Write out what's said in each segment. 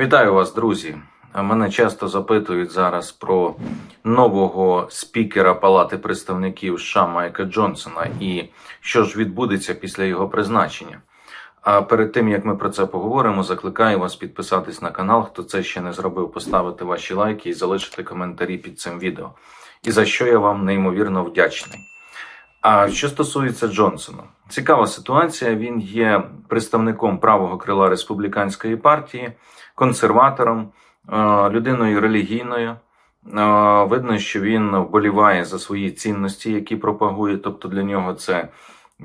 Вітаю вас, друзі. Мене часто запитують зараз про нового спікера Палати представників США Майка Джонсона і що ж відбудеться після його призначення. А перед тим як ми про це поговоримо, закликаю вас підписатись на канал, хто це ще не зробив, поставити ваші лайки і залишити коментарі під цим відео. І за що я вам неймовірно вдячний. А що стосується Джонсона, цікава ситуація. Він є представником правого крила республіканської партії, консерватором, е, людиною релігійною. Е, Видно, що він вболіває за свої цінності, які пропагує. Тобто для нього це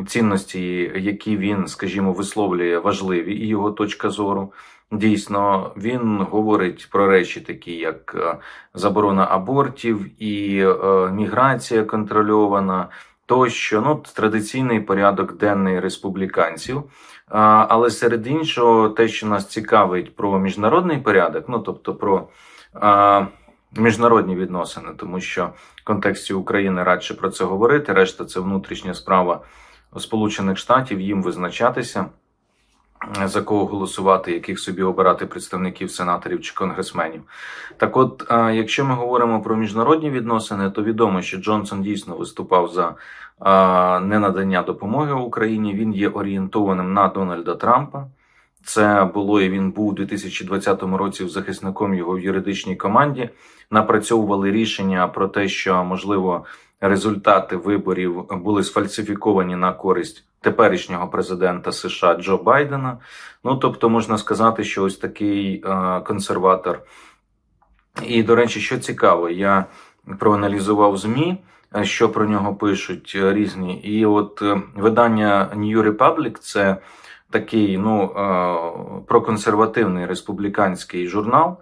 цінності, які він, скажімо, висловлює важливі, і його точка зору. Дійсно, він говорить про речі, такі як е, заборона абортів і міграція контрольована, тощо ну, традиційний порядок денний республіканців. Але серед іншого, те, що нас цікавить про міжнародний порядок, ну тобто про міжнародні відносини, тому що в контексті України радше про це говорити, решта це внутрішня справа Сполучених Штатів, їм визначатися. За кого голосувати, яких собі обирати представників, сенаторів чи конгресменів. Так, от, якщо ми говоримо про міжнародні відносини, то відомо, що Джонсон дійсно виступав за ненадання допомоги Україні. Він є орієнтованим на Дональда Трампа. Це було і він був у 2020 році захисником його в юридичній команді. Напрацьовували рішення про те, що можливо результати виборів були сфальсифіковані на користь теперішнього президента США Джо Байдена. Ну тобто, можна сказати, що ось такий е, консерватор. І, до речі, що цікаво, я проаналізував ЗМІ, е, що про нього пишуть е, різні. І от видання New Republic це такий ну, проконсервативний республіканський журнал,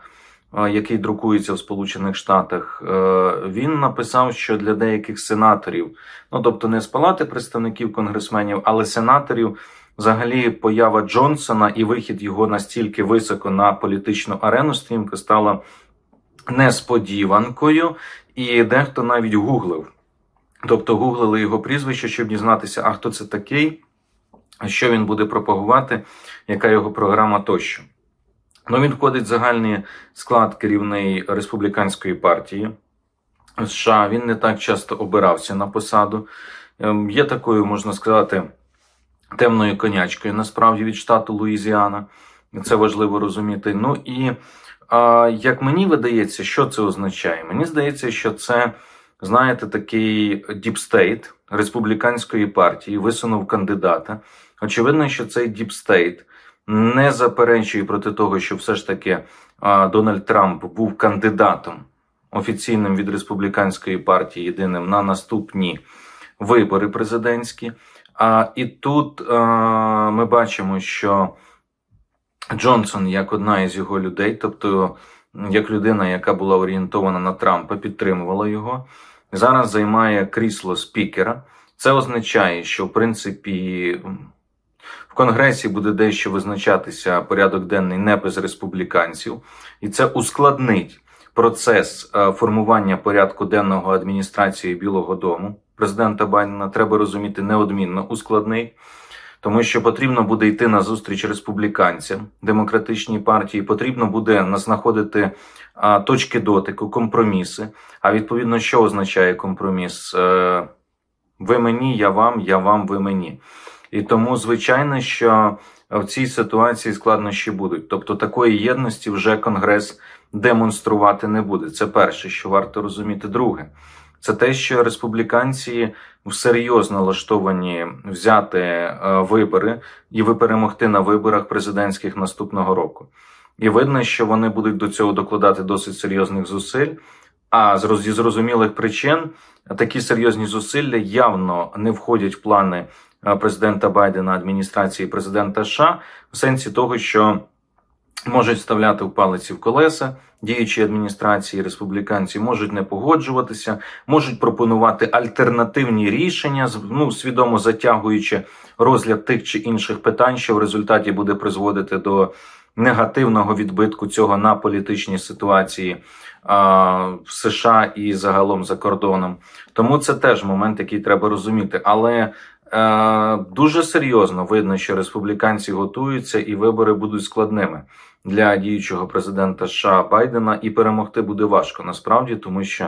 який друкується в Сполучених Штатах. Е, Він написав, що для деяких сенаторів, ну тобто не з палати представників конгресменів, але сенаторів. Взагалі, поява Джонсона і вихід його настільки високо на політичну арену стрімко стала несподіванкою, і дехто навіть гуглив. Тобто гуглили його прізвище, щоб дізнатися, а хто це такий, що він буде пропагувати, яка його програма тощо. Ну, він входить в загальний склад керівної республіканської партії США. Він не так часто обирався на посаду. Ем, Є такою, можна сказати, темною конячкою насправді від штату Луїзіана. Це важливо розуміти. Ну і як мені видається, що це означає? Мені здається, що це, знаєте, такий діпстейт республіканської партії висунув кандидата. Очевидно, що цей діпстейт не заперечує проти того, що все ж таки Дональд Трамп був кандидатом офіційним від республіканської партії єдиним на наступні вибори президентські. А і тут ми бачимо, що Джонсон, як одна із його людей, тобто як людина, яка була орієнтована на Трампа, підтримувала його, зараз займає крісло спікера. Це означає, що в принципі в Конгресі буде дещо визначатися порядок денний не без республіканців, і це ускладнить процес е, формування порядку денного адміністрації Білого Дому президента Байдена. Треба розуміти неодмінно ускладнить. Тому що потрібно буде йти на зустріч республіканцям демократичній партії, потрібно буде знаходити точки дотику, компроміси. А відповідно, що означає компроміс? Е, ви мені, я вам, я вам, ви мені. І тому, звичайно, що в цій ситуації складнощі будуть. Тобто такої єдності вже Конгрес демонструвати не буде. Це перше, що варто розуміти. Друге, це те, що республіканці серйозно налаштовані взяти е, вибори і перемогти на виборах президентських наступного року. І видно, що вони будуть до цього докладати досить серйозних зусиль. А зі зрозумілих причин такі серйозні зусилля явно не входять в плани президента Байдена, адміністрації президента США, в сенсі того, що можуть вставляти в палиці в колеса діючі адміністрації, республіканці можуть не погоджуватися, можуть пропонувати альтернативні рішення, ну свідомо затягуючи розгляд тих чи інших питань, що в результаті буде призводити до негативного відбитку цього на політичній ситуації а, в США і загалом за кордоном. Тому це теж момент, який треба розуміти. Але е, дуже серйозно видно, що республіканці готуються і вибори будуть складними. для діючого президента США Байдена, і перемогти буде важко насправді, тому що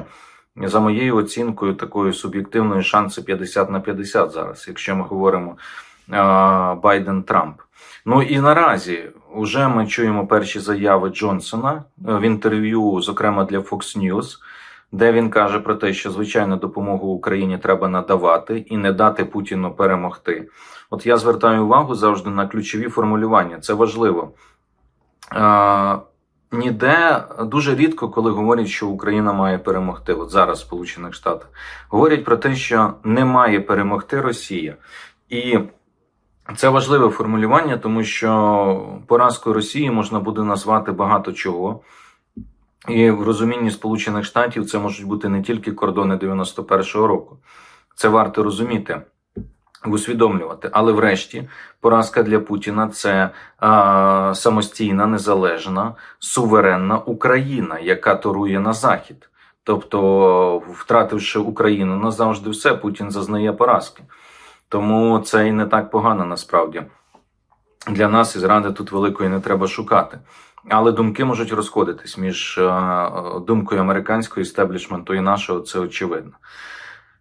за моєю оцінкою, такою суб'єктивною шанси 50 на 50 зараз, якщо ми говоримо Байден Трамп. Ну і наразі вже ми чуємо перші заяви Джонсона е, в інтерв'ю, зокрема для Fox News, де він каже про те, що звичайно допомогу Україні треба надавати і не дати Путіну перемогти. От я звертаю увагу завжди на ключові формулювання. Це важливо. Е, Ніде дуже рідко, коли говорять, що Україна має перемогти. От зараз в Сполучених Штатах говорять про те, що не має перемогти Росія. І це важливе формулювання, тому що поразкою Росії можна буде назвати багато чого. І в розумінні Сполучених Штатів це можуть бути не тільки кордони 91-го року. Це варто розуміти, усвідомлювати. Але врешті поразка для Путіна це а, самостійна, незалежна, суверенна Україна, яка торує на захід. Тобто, втративши Україну назавжди все, Путін зазнає поразки. Тому це і не так погано насправді. Для нас і зради тут великої не треба шукати. Але думки можуть розходитись між е, думкою американського істеблішменту і нашого, це очевидно.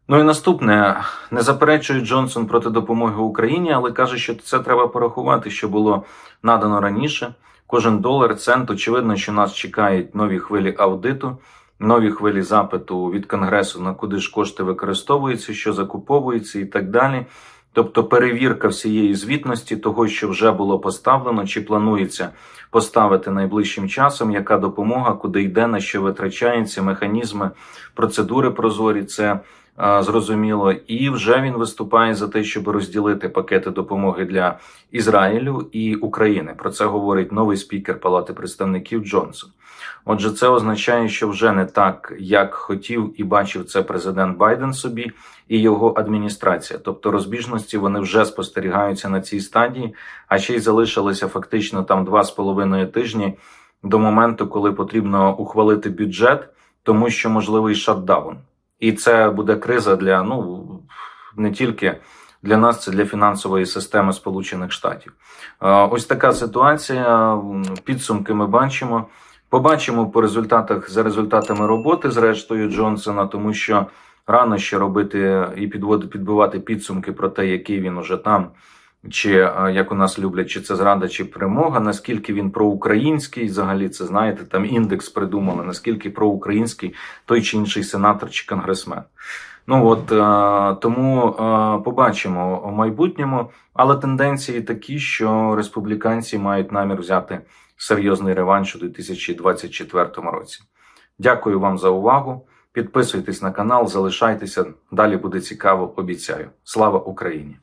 Ну і наступне не заперечує Джонсон проти допомоги Україні, але каже, що це треба порахувати, що було надано раніше. Кожен долар, цент, очевидно, що нас чекають нові хвилі аудиту, нові хвилі запиту від Конгресу, на куди ж кошти використовуються, що закуповується і так далі. Тобто перевірка всієї звітності того, що вже було поставлено, чи планується поставити найближчим часом, яка допомога, куди йде, на що витрачається, механізми, процедури прозорі. Це зрозуміло, і вже він виступає за те, щоб розділити пакети допомоги для Ізраїлю і України. Про це говорить новий спікер Палати представників Джонсон. Отже, це означає, що вже не так, як хотів і бачив це президент Байден собі і його адміністрація. Тобто розбіжності вони вже спостерігаються на цій стадії, а ще й залишилося фактично там два з половиною тижні до моменту, коли потрібно ухвалити бюджет, тому що можливий шатдаун. І це буде криза для ну не тільки для нас, це для фінансової системи Сполучених Штатів. Ось така ситуація. Підсумки ми бачимо. Побачимо по результатах за результатами роботи, зрештою Джонсона, тому що рано ще робити і підводити, підбивати підсумки про те, який він уже там, чи як у нас люблять, чи це зрада, чи перемога, наскільки він проукраїнський, взагалі це знаєте, там індекс придумали, наскільки проукраїнський той чи інший сенатор чи конгресмен. Ну от тому побачимо в майбутньому, але тенденції такі, що республіканці мають намір взяти серйозний реванш у 2024 році. Дякую вам за увагу. Підписуйтесь на канал, залишайтеся. Далі буде цікаво. Обіцяю. Слава Україні!